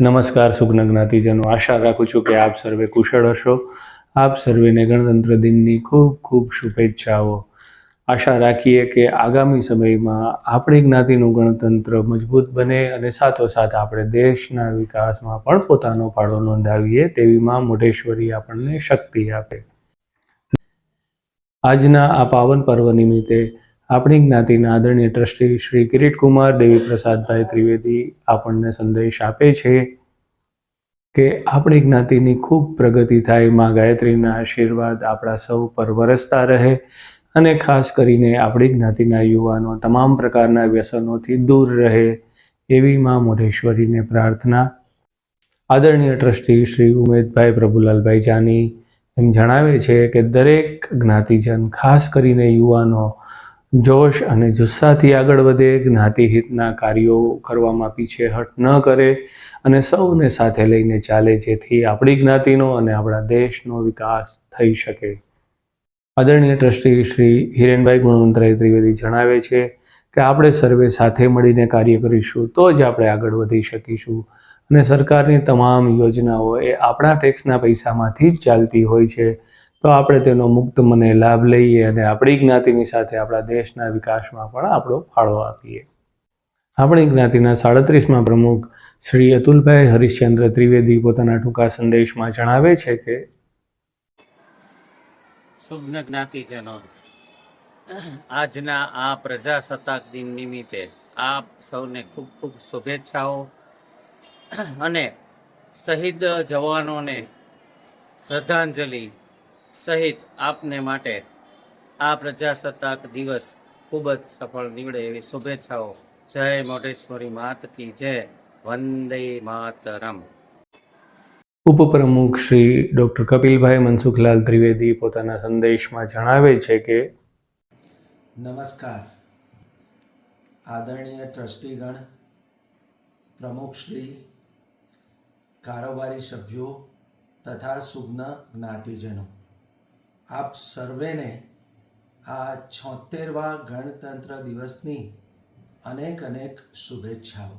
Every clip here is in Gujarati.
નમસ્કાર સુગ્ન જ્ઞાતિજનો આશા રાખું છું કે આપ સર્વે કુશળ હશો. આપ સર્વેને ગણતંત્ર દિનની ખૂબ ખૂબ શુભેચ્છાઓ. આશા રાખીએ કે આગામી સમયમાં આપણી જ્ઞાતિનું ગણતંત્ર મજબૂત બને અને સાથોસાથ આપણે દેશના વિકાસમાં પણ પોતાનો ફાળો નોંધાવીએ તેવી માં મોઢેશ્વરી આપણને શક્તિ આપે. આજના આ પાવન પર્વ નિમિત્તે આપણી જ્ઞાતિના આદરણીય ટ્રસ્ટી શ્રી કિરીટકુમાર દેવી પ્રસાદભાઈ ત્રિવેદી આપણને સંદેશ આપે છે કે આપણી જ્ઞાતિની ખૂબ પ્રગતિ થાય, માં ગાયત્રીના આશીર્વાદ આપણા સૌ પર વરસતા રહે અને ખાસ કરીને આપણી જ્ઞાતિના યુવાનો તમામ પ્રકારના વ્યસનોથી દૂર રહે એવી માં મોઢેશ્વરીને પ્રાર્થના. આદરણીય ટ્રસ્ટી શ્રી ઉમેદભાઈ પ્રભુલાલભાઈ જાની એમ જણાવે છે કે દરેક જ્ઞાતિજન ખાસ કરીને યુવાનો જોશ અને જુસ્સાથી આગળ વધે જ્ઞાતિહિતના કાર્યો કરવામાં પીછેહટ ન કરે અને સૌને સાથે લઈને ચાલે, જેથી આપણી જ્ઞાતિનો અને આપણા દેશનો વિકાસ થઈ શકે. આદરણીય ટ્રસ્ટી શ્રી હિરેનભાઈ ગુણવંતરાય ત્રિવેદી જણાવે છે કે, આપણે સર્વે સાથે મળીને કાર્ય કરીશું, તો જ આપણે આગળ વધી શકીશું. અને સરકારની તમામ યોજનાઓ એ આપણા ટેક્સના પૈસામાંથી જ ચાલતી હોય છે. તો આપણે તેનો મુક્ત મને લાભ લઈએ અને આપણી જ્ઞાતિની સાથે આપણા દેશના વિકાસમાં પણ આપણો ફાળો આપીએ. આપણી જ્ઞાતિના સાડત્રીસમાં પ્રમુખ શ્રી અતુલભાઈ હરિશ્ચંદ્ર ત્રિવેદી પોતાના ટૂંકા સંદેશમાં જણાવે છે કે સુજ્ઞ જ્ઞાતિજનો, આજના આ પ્રજાસત્તાક દિન નિમિત્તે આપ સૌને ખૂબ ખૂબ શુભેચ્છાઓ અને શહીદ જવાનોને શ્રદ્ધાંજલિ સહિત આપને માટે આ પ્રજાસત્તાક દિવસ ખૂબ જ સફળ નીવડે એવી શુભેચ્છાઓ. જય મોઢેશ્વરી માત કી જય. વંદે માતરમ. ઉપપ્રમુખ શ્રી ડૉક્ટર કપિલભાઈ મનસુખલાલ ત્રિવેદી પોતાના સંદેશમાં જણાવે છે કે નમસ્કાર. આદરણીય ટ્રસ્ટીગણ પ્રમુખશ્રી કારોબારી સભ્યો તથા સુગ્ન જ્ઞાતિજનો. આપ સર્વેને આ છોતેરવા ગણતંત્ર દિવસની અનેક અનેક શુભેચ્છાઓ.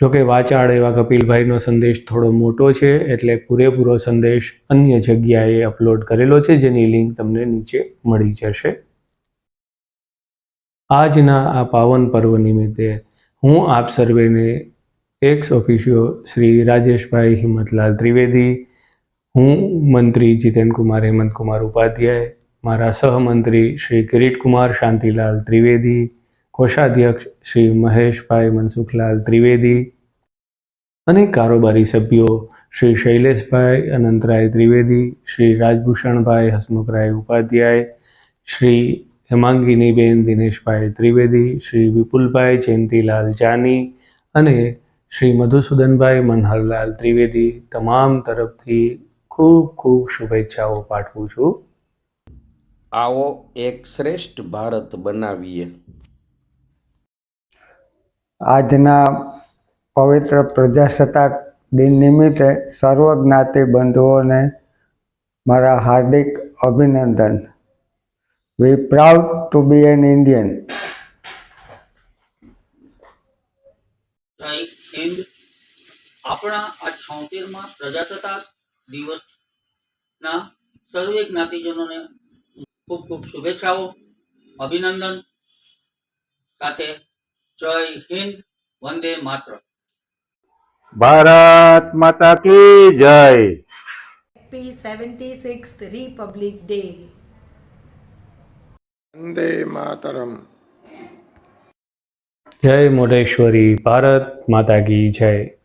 જોકે વાચાળ એવા કપિલભાઈનો સંદેશ થોડો મોટો છે, એટલે પૂરેપૂરો સંદેશ અન્ય જગ્યાએ અપલોડ કરેલો છે, જેની લિંક તમને નીચે મળી જશે. આજના આ પાવન પર્વ નિમિત્તે હું આપ સર્વેને એક્સ ઓફિશિયો શ્રી રાજેશભાઈ હિંમતલાલ ત્રિવેદી હું મંત્રી જીતેનકુમાર હેમંતકુમાર ઉપાધ્યાય. મારા સહમંત્રી શ્રી કિરીટકુમાર શાંતિલાલ ત્રિવેદી. કોષાધ્યક્ષ શ્રી મહેશભાઈ મનસુખલાલ ત્રિવેદી. અને કારોબારી સભ્યો શ્રી શૈલેષભાઈ અનંતરાય ત્રિવેદી, શ્રી રાજભૂષણભાઈ હસમુખરાય ઉપાધ્યાય, શ્રી હેમાંગિનીબેન દિનેશભાઈ ત્રિવેદી, શ્રી વિપુલભાઈ જયંતિલાલ જાની અને શ્રી મધુસૂદનભાઈ મનહરલાલ ત્રિવેદી. તમામ તરફથી ખૂબ ખૂબ શુભેચ્છાઓ પાઠવું છું. આવો એક શ્રેષ્ઠ ભારત બનાવીએ. આજના પવિત્ર પ્રજાસત્તાક દિન નિમિત્તે સર્વ જ્ઞાતિ બંધુઓને મારા હાર્દિક અભિનંદન. We proud to be an Indian આપણા આ છોતેરમાં પ્રજાસત્તાક દિવસના સર્વે જ્ઞાતિજનોને ખૂબ ખૂબ શુભેચ્છાઓ અભિનંદન સાથે જય હિન્દ વંદે માત્ર ભારત માતા કી જય. Happy seventy six republic day Vande Mataram. જય મોઢેશ્વરી ભારત માતા કી જય.